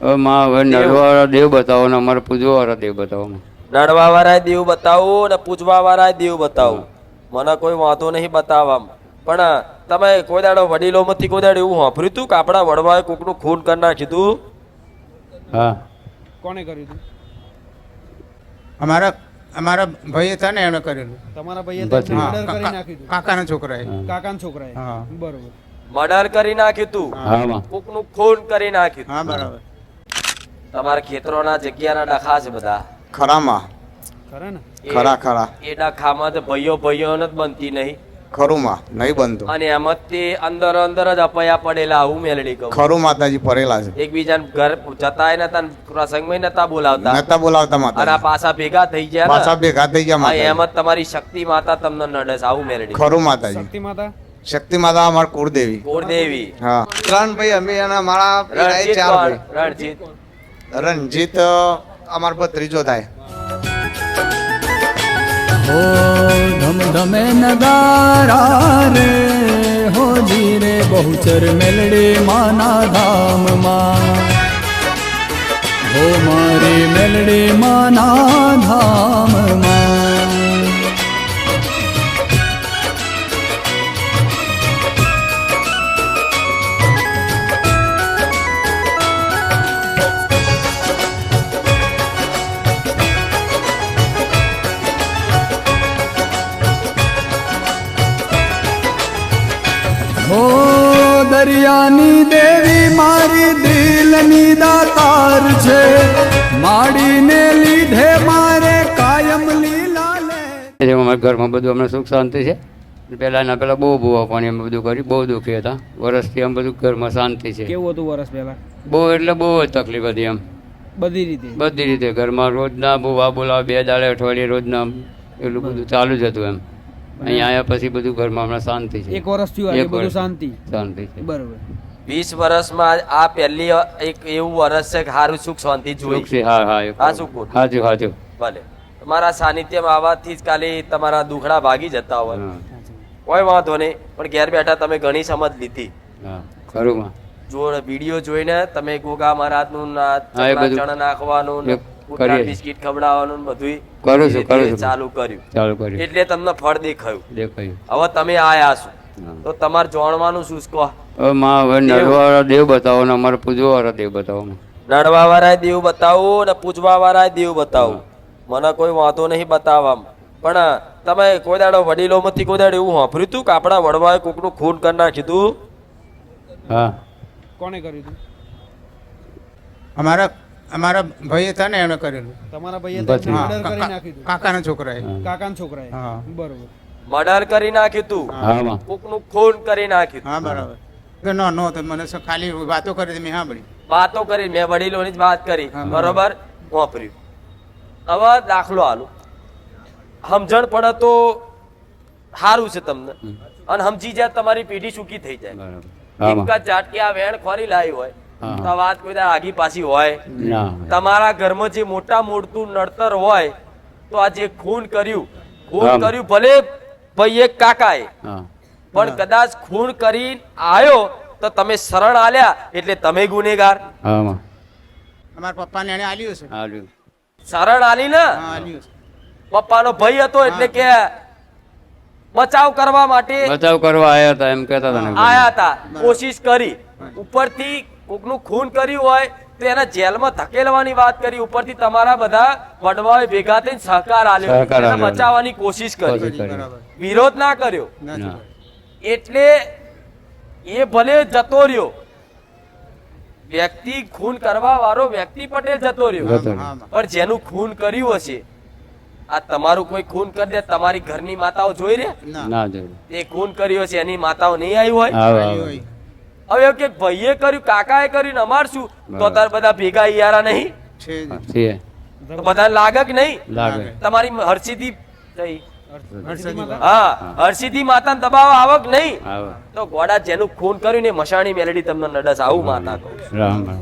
માં હવે નડવાવાળા દેવ બતાવો ને અમારે પૂજવાવાળા દેવ બતાવો નડવા વાળાય દેવ બતાવું ને પૂજવા વાળાય દેવ બતાવું મને કોઈ વાંધો નહીં બતાવવામાં. પણ તમે કોઈ દાડો વડીલોમાંથી કોઈ દાડો એવું સાંભળ્યું હતું કે આપણા વડવાએ કોકનું ખૂન કરી નાખ્યું હા. કોણે કર્યું હતું અમારા અમારા ભાઈ હતા ને એને કરેલું. તમારા ભાઈએ મર્ડર કરી નાખ્યું કાકાના છોકરાએ. કાકાના છોકરાએ? હા. બરોબર. મર્ડર કરી નાખ્યું હતું કોકનું કોકનું ખૂન કરી નાખ્યું હા બરાબર. તમારા ખેતરોના જગ્યાના ડખા છે બધા. ખરામાં? ખરા ખરા ખરા. એ ડખામાં તો ભાઈઓ ભાઈઓ જ બનતી નહીં. ખરુમાં? નહીં બનતું. અને એમ જ તે અંદર અંદર જ અપયા પડેલા આવું મેલડી કહું. ખરું માતાજી પડેલા છે. એકબીજાને ઘર જતા નતા પ્રસંગમાં નતા બોલાવતા. નતા બોલાવતા અને પાછા ભેગા થઈ ગયા પાછા ભેગા થઈ ગયા હા, એમ માતા જ તમારી શક્તિ માતા તમને નડે આવું મેલડી ખરું માતાજી. શક્તિ માતા? શક્તિ માતા અમાર કુળદેવી. કુળદેવી. હા. ત્રણ ભાઈ અમે એના મારા રણજીત ચાર ભાઈ. રણજીત. રણજીત અમાર પર ત્રીજો થાય. હો ધમ ધમે નગારા રે, હો ધીરે બહુચર મેલડી માના ધામમાં. હો મારી મેલડી માના ધામમાં. દરિયાની દેવી મારી દિલની દાતાર છે. માડીને લીધે મારે કાયમ લીલા લે. અમારા ઘરમાં બધું અમને સુખ શાંતિ છે. પહેલાંના પહેલાં બહુ ભૂવા પાણી અમે બધું કર્યું બહુ દુઃખી હતા. વર્ષથી આમ બધું ઘરમાં શાંતિ છે. કેવું હતું વરસ પહેલા? બહુ એટલે બહુ જ તકલીફ હતી એમ બધી રીતે? બધી રીતે. ઘરમાં રોજના ભૂવા બોલાવે બે દાડે અઠવાડિયે રોજના એટલું બધું ચાલુ જ હતું એમ. અહીંયા આવ્યા પછી બધું ઘરમાં હમણાં શાંતિ છે. એક વર્ષ થયું આજે એક બધું શાંતિ. શાંતિ છે. બરોબર. વીસ વર્ષમાં આ પહેલી એક એવું વર્ષ છે કે સારું સુખ શાંતિ જોઈ છે હા હા હા, સુખ હાજુ હાચું ભલે. તમારા સાનિધ્યમાં આવવાથી જ ખાલી તમારા દુખડા ભાગી જતા હોય. કોઈ વાંધો નહીં પણ ઘેર બેઠા તમે ઘણી સમજ લીધી. હા ખરું માં. જો વીડિયો જોઈને તમે ગોગા મહારાજનું ના હા, ચણા નાખવાનું કરીએ. બિસ્કિટ ખવડાવવાનું બધું કરું છું, કરું છું. ચાલુ કર્યું. ચાલુ કર્યું. એટલે તમને ફળ દેખાયું. દેખાયું. હવે તમે આયા છો. તો તમારે જાણવાનું શું કહો? માં હવે નડવાવાળા દેવ બતાવો ને અમારે પૂજવાવાળા દેવ બતાવો નડવા વાળાય દેવ બતાવું ને પૂજવા વાળાય દેવ બતાવું. મને કોઈ વાંધો નહીં બતાવવામાં. પણ તમે કોઈ દાડો વડીલોમાંથી કોઈ દાડો એવું સાંભળ્યું હતું કે આપણા વડવાએ કોકનું ખૂન કરી નાખ્યું હતું હા. કોણે કર્યું હતું અમારા અમારા ભાઈએ હતા ને એમણે કરેલું. તમારા ભાઈએ મર્ડર કરી નાખ્યું હતું કાકાના છોકરાએ. કાકાના છોકરાએ. હા. બરોબર. મર્ડર કરી નાખ્યું હતું હા. કોકનું ખૂન કરી નાખ્યું. હતું. હા બરાબર. કે નો નો તો મને ખાલી વાતો કરી હતી મેં સાંભળી. વાતો કરી મેં વડીલોની જ વાત કરી. બરોબર. વાપર્યું. હવે દાખલો આલો. સમજણ પડે તો સારું છે તમને. અને સમજી જાય તમારી પેઢી સુખી થઈ જાય. બરાબર. હા એક માં જ ઝાટકી આ વેણ ખોરી લાવી હોય. તો વાત કોઈ આગી પાછી હોય. તમારા ઘરમાં જે મોટા મોટું નડતર હોય તો આ જે ખૂન કર્યું ખૂન કર્યું ભલે ભાઈ એક કાકાએ પણ કદાચ ખૂન કરી આવ્યો તો તમે શરણ આલ્યા એટલે તમે ગુનેગાર. અમારા પપ્પાને એને આલ્યું છે શરણ આલી ને? હા આલ્યું છે પપ્પાનો ભાઈ હતો એટલે કે બચાવ કરવા માટે બચાવ કરવા આવ્યા હતા એમ કહેતા હતા આયા હતા. કોશિશ કરી. ઉપરથી કોકનું ખૂન કર્યું હોય તો એના જેલમાં ધકેલવાની વાત કરી. ઉપરથી તમારા બધા વડવાએ ભેગા થઈને સહકાર આલ્યો. બચાવવાની કોશિશ કરી. વિરોધ ના કર્યો. એટલે એ ભલે જતો રહ્યો. વ્યક્તિ ખૂન કરવા વાળો વ્યક્તિ પટેલ જતો રહ્યો. પણ જેનું ખૂન કર્યું હશે આ તમારું કોઈ ખૂન કરી દે તમારી ઘરની માતાઓ જોઈ રે ના. ના જોયું તે ખૂન કર્યું હશે એની માતાઓ નહીં આવી હોય આવે આલ્યું આવે હોય. હવે કે ભાઈએ કર્યું કાકાએ કર્યું ને અમાર શું? તો. તાર બધા ભેગા યારા નહીં? છે જ. તો બધા લાગે કે નહીં? લાગે. તમારી હરસિદ્ધિ થઈ હા હર્ષિદી માતા દબાવ આવક નહીં? તો ગોડા જેનું ખૂન કર્યું ને મશાણી મેલડી તમને નડસ. આવું માતા કહું રામ રામ.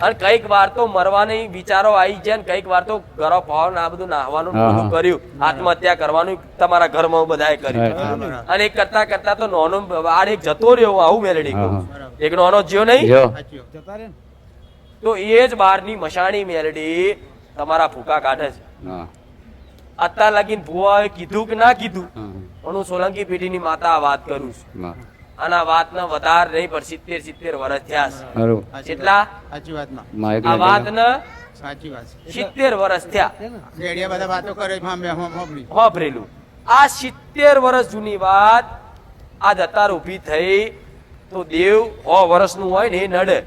અને કંઈક વાર તો મરવાની વિચારો આવી છે ને કંઈક વાર તો ઘરો પાવ આ બધું નાહવાનું બધું કર્યું. આત્મહત્યા કરવાનું તમારા ઘરમાં બધાએ કર્યું. અને એક કરતા કરતા તો નોનો આડ એક જતો રહ્યો આવું મેલેડી કહું એક નોનો જ્યો નહીં? તો એ જ બારની મશાણી મેલેડી તમારા ફૂકા કાઢે છે. અત્યાર લગીન ભુવાએ કીધું કે ના કીધું? પણ હું સોલંકી પેઢીની માતા વાત કરું છું. અને વાતને વધાર નહીં પણ સિત્તેર સિત્તેર વર્ષ થયા છે. કેટલા સાચી વાતમાં. માઇક આ. વાતને સાચી વાત સિત્તેર વર્ષ થયા. બધા વાતો કરે હા વાપરેલું આ સિત્તેર વર્ષ જૂની વાત આ અત્યારે ઊભી થઈ તો દેવ સો વર્ષનું હોય ને એ નડે.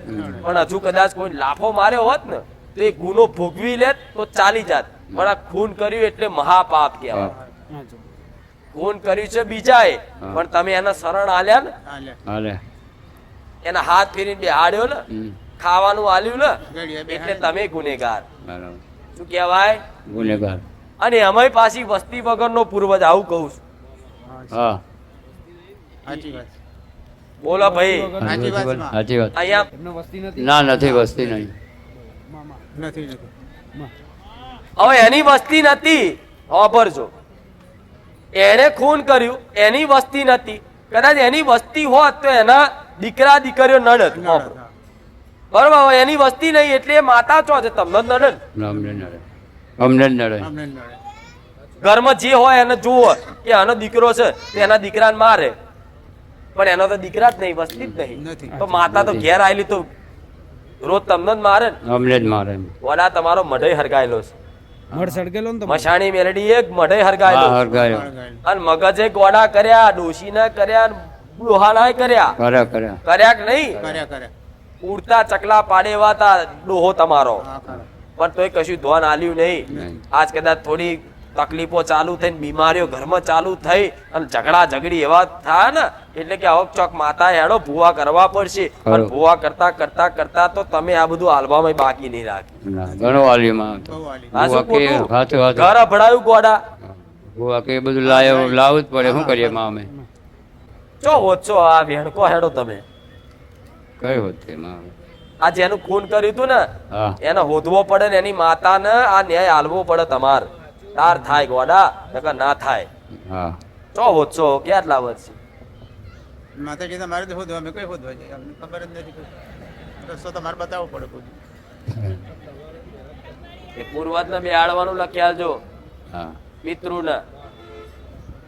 પણ હજુ કદાચ કોઈ લાફો માર્યો હોત ને તો એ ગુનો ભોગવી લેત તો ચાલી જાત. પણ આ ખૂન કર્યું એટલે મહાપાપ કહેવાય. હા. ખૂન કર્યું છે બીજાએ. પણ તમે એના શરણ આલ્યા ને? એના હાથ ફેરીને બેહાડ્યો ને. ખાવાનું આલ્યું ને? એટલે તમે ગુનેગાર. શું કહેવાય? ગુનેગાર. અને અમે પાછી વસ્તી વગરનો પૂર્વજ આવું કહું છું. હા સાચી વાત. બોલો ભાઈ. સાચી વાત અહીંયા એમને વસ્તી નથી? ના નથી વસ્તી નહીં. નથી નથી. હવે એની વસ્તી નથી. વાપરજો એણે ખૂન કર્યું એની વસ્તી નથી કદાચ એની વસ્તી હોત તો એના દીકરા દીકરીઓ વાપરો. બરોબર હવે એની વસ્તી નહીં એટલે માતા ચો છે? તમને જ નડે અમને નડે. ઘરમાં જે હોય એને જુઓ કે આનો દીકરો છે તો એના દીકરાને મારે. પણ એનો તો દીકરા જ નહીં વસ્તી જ નહીં. તો માતા તો ઘેર આવેલી તો રોજ તમને જ મારે ને? અમને જ મારે ઓલા તમારો મઢે હરગાયેલો છે. મઢ સળગેલો ને મશાણી મેલડી એક મઢે હરગાયેલો. હરગાયો અને મગજે ગોડા કર્યા ડોશીના કર્યા ને ડોહાનાય કર્યા. કર્યા કર્યા. કર્યા કે નહીં? કર્યા કર્યા. ઉડતા ચકલા પાડેવાતા તા ડોહો તમારો. પણ તોય કશું ધ્યાન આલ્યું નહીં. આજ કદાચ થોડી તકલીફો ચાલુ થઈને બીમારીઓ ઘરમાં ચાલુ થઈ અને ઝઘડા ઝઘડી એવા થાય ને એટલે કે ચોક માતા હેડો ભૂવા કરવા પડશે. પણ ભૂવા કરતા કરતા કરતા તો તમે આ બધું હાલવામાં બાકી નહીં રાખી. હતો. ઘર અભડાયું ગોડા. ભૂવા કે બધું લાયો લાવવું જ પડે. શું કરીએ માં અમે ચો ઓછો આ વેણકો હેડો તમે. કઈ હોત તે માં આ જેનું ખૂન કર્યું હતું ને એને હોદવો પડે ને એની માતાને આ ન્યાય હાલવો પડે તમાર. તાર થાય ગોડા નકર ના થાય. હા. ચો હોદશો કેટલા વર્ષ માતાજી તમારે તો શોધવા અમે કઈ શોધવા છે અમને ખબર જ નથી રસ્તો તમારે બતાવવો પડે કોઈ. એ પૂર્વજને બેહાડવાનું લખ્યા જો. હા. પિતૃને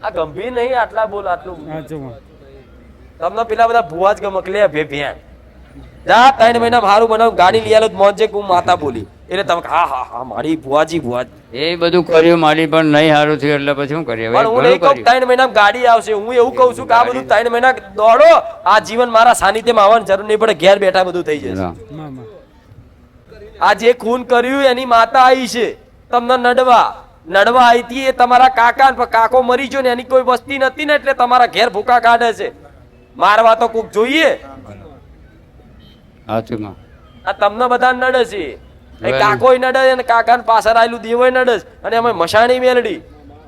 આ ગંભીર નહીં આટલા બોલ આટલું. હા જો માં. તમને પેલા બધા ભુવા જ ગમક લે ભે ભેણ જા ત્રણ મહિના સારું બનાવ ગાડી લઈ આલો મોજે હું માતા બોલી. એટલે તમે હા હા હા મારી ભુવાજી ભુવાજી. એ બધું કર્યું મારી પણ નહીં સારું થયું એટલે પછી શું કરીએ પણ હું નહીં કહું ત્રણ મહિના ગાડી આવશે હું એવું કહું છું કે આ બધું ત્રણ મહિના દોડો આ જીવન મારા સાનિધ્યમાં આવવાની જરૂર નહીં પડે ઘેર બેઠા બધું થઈ જશે. આ જે ખૂન કર્યું એની માતા આવી છે. તમને નડવા. નડવા આવી હતી એ તમારા કાકા કાકો મરી ગયો ને એની કોઈ વસ્તી નથી ને એટલે તમારા ઘેર ભૂકા કાઢે છે. મારવા તો કોક જોઈએ. હાથમાં. આ તમને બધા નડે છે. કાકોય નડે અને કાકા પાછળ આવેલું દેવોય નડે અને એમાં મશાણી મેલડી.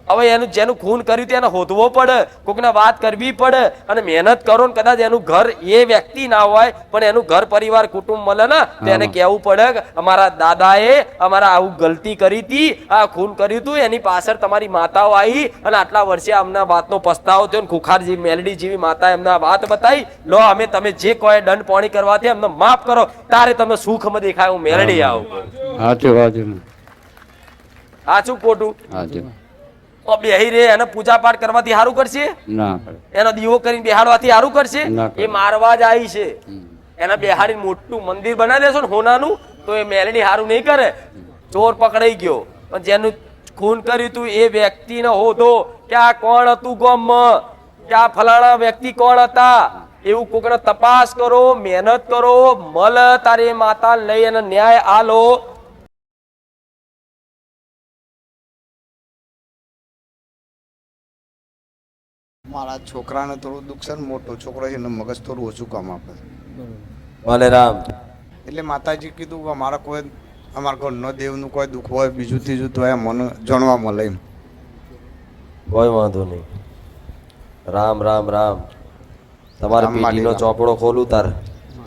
હવે એનું જેનું ખૂન કર્યું તેને હોદવો પડે કોકને વાત કરવી પડે અને મહેનત કરો ને કદાચ એનું ઘર એ વ્યક્તિ ના હોય પણ એનું ઘર પરિવાર કુટુંબ મળે ને તો એને કહેવું પડે અમારા દાદાએ અમારા આવું ગલતી કરી હતી આ ખૂન કર્યું હતું એની પાછળ તમારી માતાઓ આવી અને આટલા વર્ષે અમને વાતનો પસ્તાવો થયો ને ખુખાર જેવી મેલડી જેવી માતા એમને વાત બતાવી લો અમે તમે જે કોઈ દંડ પોણી કરવાથી અમને માફ કરો તારે તમે સુખમાં દેખાય હું મેલડી આવું. સાચું હાથું સાચું ખોટું? ઓ બેહી રે એને પૂજા પાઠ કરવાથી સારું કરશે? ના એનો દીવો કરીને બેહાડવાથી સારું કરશે? એ મારવા જ આવી છે. એના બેહાડીને મોટું મંદિર બનાવી દેશો ને હોનાનું તો એ મેલડી સારું નહીં કરે. ચોર પકડાઈ ગયો. પણ જેનું ખૂન કર્યું તું એ વ્યક્તિને હોધો કે આ કોણ હતું ગોમ? કે આ ફલાણા વ્યક્તિ કોણ હતા? એવું કોકને તપાસ કરો મહેનત કરો મલ તારે માતા લઈ અને ન્યાય આલો. મારા છોકરાને થોડું દુઃખ છે ને મોટો છોકરો છે ને મગજ થોડું ઓછું કામ આપે ભલે રામ એટલે માતાજી કીધું કે મારા કોઈ અમારા ઘરનો દેવનું કોઈ દુઃખ હોય બીજું ત્રીજું તો એ મને જાણવા મળે એમ. કોઈ વાંધો નહીં. રામ રામ રામ. તમારા પેઢીનો ચોપડો ખોલું તાર.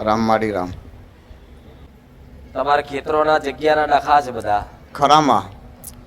રામ માડી રામ. તમારા ખેતરોના જગ્યાના ડખા છે બધા. ખરામાં.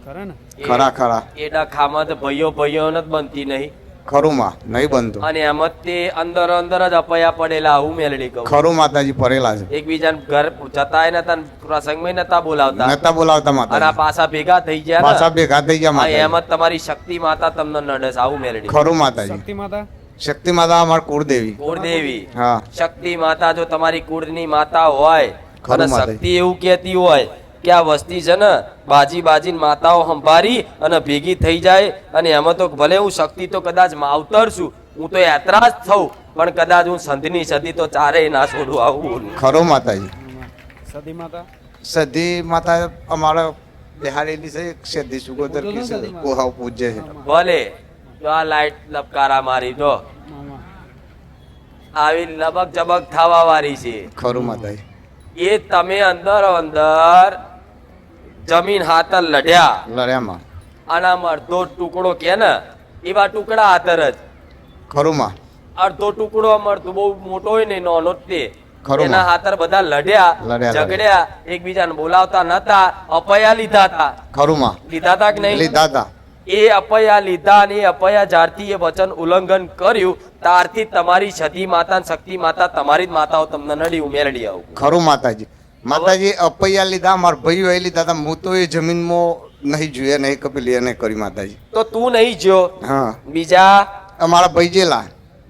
ખરા ખરા ખરા. એ ડખામાં તો ભાઈઓ ભાઈઓ જ બનતી નહીં. ખરું નહીં બનતું. અને એમ તે અંદર અંદર જ અપયા પડેલા આવું મેલડી કહું. ખરું માતાજી પડેલા છે. એકબીજાને ઘર જતાય નતા પ્રસંગમાં નતા બોલાવતા. નતા બોલાવતા અને આ પાછા ભેગા થઈ ગયા પાછા ભેગા થઈ ગયા માતા એમ જ તમારી શક્તિ માતા તમને નડસ આવું મેલડી ખરું માતાજી. શક્તિ માતા? શક્તિ માતા અમાર કુળદેવી. કુળદેવી. હા. શક્તિ માતા જો તમારી કુળની માતા હોય ખરું અને શક્તિ એવું કહેતી હોય કે આ વસ્તી છે ને બાજી બાજી માતાઓ સંભારી અને ભેગી થઈ જાય. અને એમાં તો ભલે હું શક્તિ તો કદાચ માવતર છું હું તો યાત્રા જ થઉં પણ કદાચ હું સંતની સદી તો ચારેય ના છોડું આવું. ખરો માતાજી. સદી માતા? સદી માતા અમારા બિહારેલી છે સદી સુગોદર કી છે કોહાવ પૂજ્ય છે. ભલે તો આ લાઈટ લપકારા મારી તો. આવી લબક જબક થવા વાળી છે. ખરું માતાજી. એ તમે અંદર અંદર જમીન હાથર લડ્યા લડ્યામાં. આનામાં અડધો ટુકડો કે ને એવા ટુકડા હાથર જ. ખરુંમાં. અડધો ટુકડો મળતું બહુ મોટો હોય ને નાનો તે. એના હાથર બધા લડ્યા લડ્યા, ઝઘડ્યા એકબીજાને બોલાવતા નતા અપયા લીધા હતા ખરુંમાં. લીધા હતા કે નહીં? લીધા હતા એ અપયા લીધા અને એ અપયા જ્યારથી એ વચન ઉલ્લંઘન કર્યું ત્યારથી તમારી સતી માતા શક્તિ માતા તમારી જ માતાઓ તમને નડી ઉમેરડી આવું. ખરું માતાજી. માતાજી અપૈયા લીધા મારા ભાઈઓ લીધા હતા. હું તો એ જમીનમાં નહીં જોઈએ નહીં કપેલી એને કરી માતાજી. તો તું નહીં જો હા. બીજા? અમારા ભાઈ જેલા.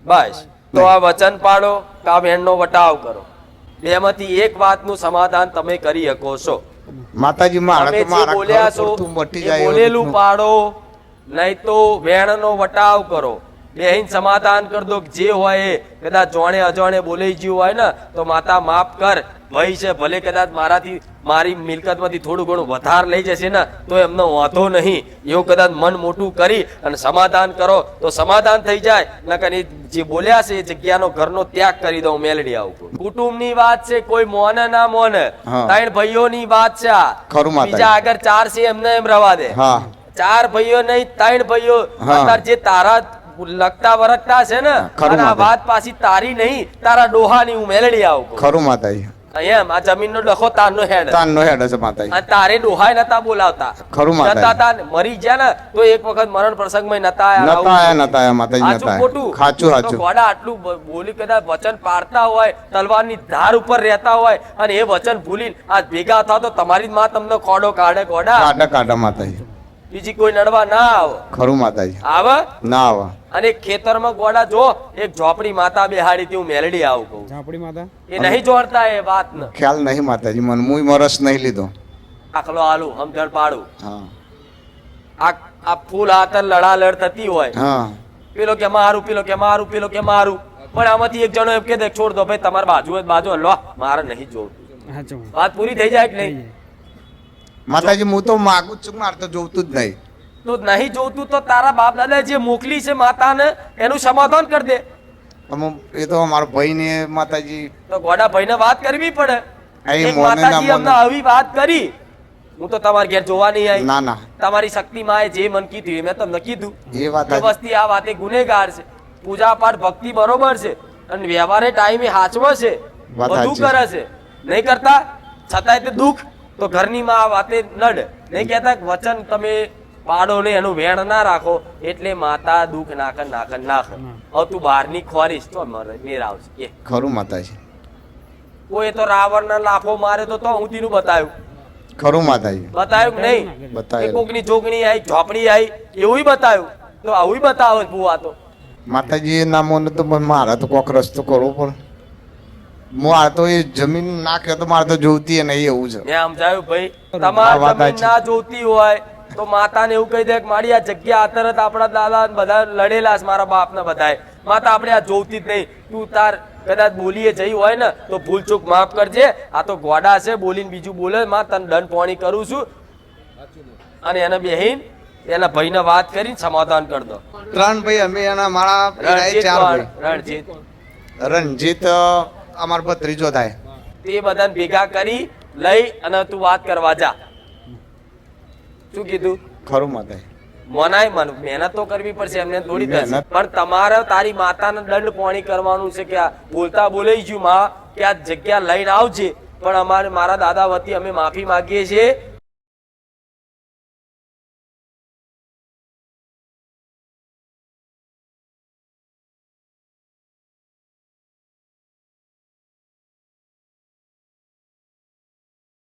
બસ. તો આ વચન પાડો કા બહેનનો વટાવ કરો. બેમાંથી એક વાતનું સમાધાન તમે કરી શકો છો. માતાજી મારા તો બોલ્યા છો તું મટી બોલેલું પાડો નહીં તો વેણનો વટાવ કરો. બેહીન સમાધાન કર દો જે હોય એ. કદાચ જોણે અજાણે બોલાઈ ગયું હોય ને તો માતા માફ કર. ભય છે ભલે કદાચ મારાથી મારી મિલકતમાંથી થોડું ઘણું વધાર લઈ જશે ને તો એમનો વાંધો નહીં. એવું કદાચ મન મોટું કરી અને સમાધાન કરો તો સમાધાન થઈ જાય. નકર એ જે બોલ્યા છે એ જગ્યાનો ઘરનો ત્યાગ કરી દઉં મેલડી આવું કુટુંબની વાત છે કોઈ મોને ના મોને. ત્રણ ભાઈઓની વાત છે આ. બીજા આગળ ચાર છે એમને એમ રવા દે. ચાર ભાઈઓ નહીં ત્રણ ભાઈઓ. અત્યારે જે તારા લગતા વરકતા છે ને આ વાત પાછી તારી નહીં તારા ડોહાની હું મેલડી આવું ખરું માતાજી. એમ આ જમીનનો ડખો તારનો હેડ. તાનનો હેડ છે માતાજી. તારે ડોહાય નતા બોલાવતા. ખરું માતાજી. જતા તા મરી ગયા ને તો એક વખત મરણ પ્રસંગમાં નતા આયા. નતા આયા નતા આયા માતાજી નતા ખોટું? ખાચું ખાચું ગોડા આટલું બોલી કદાચ વચન પાડતા હોય તલવારની ધાર ઉપર રહેતા હોય અને એ વચન ભૂલીને આ ભેગા થા તો તમારી માં તમને ખોડો કાઢે ગોડા. કાઢે કાઢે માતાજી. બીજી કોઈ નડવા ના આવે. ખરું માતાજી. આવે? ના આવે. અને ખેતરમાં ગોડા જો એક ઝોપડી માતા બેહાડી હતી હું મેલડી આવું કહું. ઝોપડી માતા? એ નહીં જોડતા એ વાત ને ખ્યાલ નહીં માતાજી મને મુય મરસ નહીં લીધો. આખલો આલું સમજણ પાડું. હા. આ આ ફૂલ આતર લડા લડ થતી હોય. હા. પેલો કે મારું પેલો કે મારું પેલો કે મારું. પણ આમાંથી એક જણો એમ કે દે છોડ દો ભાઈ તમારે બાજુ બાજુ લો મારે નહીં જોવું વાત પૂરી થઈ જાય કે નહીં? માતાજી હું તો માગું છું મારે તો જોતું જ નહીં. તો નહીં જોતું તો તારા બાપ દાદા જે મોકલી છે માતાને એનું સમાધાન કરી દે. એ તો અમારો ભાઈ ને માતાજી. તો ગોડા ભાઈને વાત કરવી પડે. માતાજી અમને આવી વાત કરી. હું તો તમારા ઘેર જોવા નહીં આવી. ના ના. તમારી શક્તિ માં જે મન કીધું એ મેં તમને કીધું. એ વાત વસ્તી આ વાતે ગુનેગાર છે. પૂજા પાઠ ભક્તિ બરોબર છે. અને વ્યવહારે ટાઈમે હાચવો છે. બધું કરે છે. નહીં કરતા? છતાંય તે દુઃખ. તો ઘરની માં આ વાતે નડ. નહીં કહેતા વચન તમે પાડો ને એનું વેણ ના રાખો. એટલે માતા દુઃખ નાખન નાખન નાખ. હવે તું બહારની ખોરીશ તો મેર આવશે. એ. ખરું માતાજી. કોઈ તો રાવણ ના લાફો મારે તો તો હું તીનું બતાવ્યું. ખરું માતાજી. બતાવ્યું નહીં? બતાવ્યું. કોકની જોગણી આવી ઝોપડી આવી એવું બતાવ્યું. તો આવું બતાવે બુઆ તો. માતાજી એ ના મોને તો મારે તો કોક રસ્તો કરવો પડે. મારે તો એ જમીન નાખે તો મારે તો જોવતી એ એવું છે. મેં સમજાયું ભાઈ. તમારે જમીન ના જોતી હોય તો માતાને એવું કહી દે કે મારી આ જગ્યા આતરત આપણા દાદા બધા લડેલા છે મારા બાપ ને બધાએ. માતા આપણે આ જોતી જ નહીં. તું તાર કદાચ બોલીએ જઈ હોય ને તો ભૂલ ચૂક માફ કરજે. આ તો ગોડા છે બોલીને બીજું બોલે. માં તને દંડ પોણી કરું છું. અને એને બેહીન એના ભાઈને વાત કરીને સમાધાન કરી દો. ત્રણ ભાઈ અમે એના મારા રણજીત. રણજીત અમારો ભત્રીજો થાય. તે બધાને ભેગા કરી લઈ અને તું વાત કરવા જા. શું કીધું? ખરું માતાજી મનાય મન. મહેનત તો કરવી પડશે એમને થશે પણ તમારે તારી માતાને દંડ પોણી કરવાનું છે કે બોલતા બોલાઈ ગયું માં કે આ જગ્યા લઈને આવજે. પણ અમારે મારા દાદા વતી અમે માફી માંગીએ છીએ